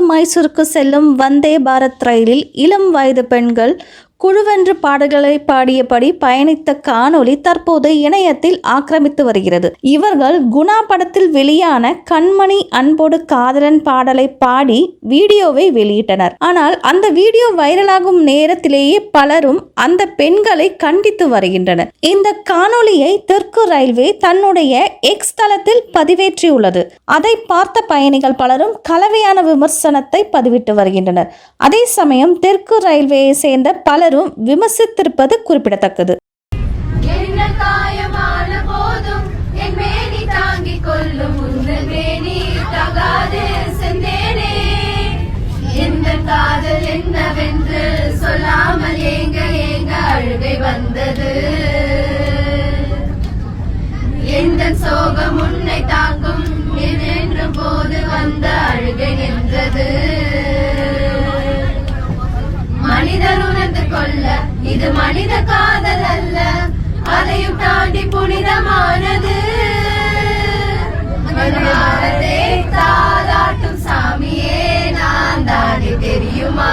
மைசூருக்கு செல்லும் வந்தே பாரத் ரயிலில் இளம் வயது பெண்கள் குழுவென்று பாடல்களை பாடியபடி பயணித்த காணொளி தற்போது இணையத்தில் ஆக்கிரமித்து வருகிறது. இவர்கள் குணா படத்தில் வெளியான கண்மணி அன்போடு காதலன் பாடலை பாடி வீடியோவை வெளியிட்டனர். ஆனால் அந்த வீடியோ வைரலாகும் நேரத்திலேயே பலரும் அந்த பெண்களை கண்டித்து வருகின்றனர். இந்த காணொளியை தெற்கு ரயில்வே தன்னுடைய எக்ஸ் தளத்தில் பதிவேற்றியுள்ளது. அதை பார்த்த பயணிகள் பலரும் கலவையான விமர்சனத்தை பதிவிட்டு வருகின்றனர். அதே சமயம் தெற்கு ரயில்வேயை சேர்ந்த பலரும் விமர்சித்திருப்பது குறிப்பிடத்தக்கது. காதல் என்னவென்று சொல்லாமல் ஏங்க ஏங்க அழுகை வந்தது. கொள்ள இது மனித காதல் அல்ல. அதையும் தாண்டி புனிதமானது. தாலாட்டும் சாமியே நான் தாண்டி தெரியுமா?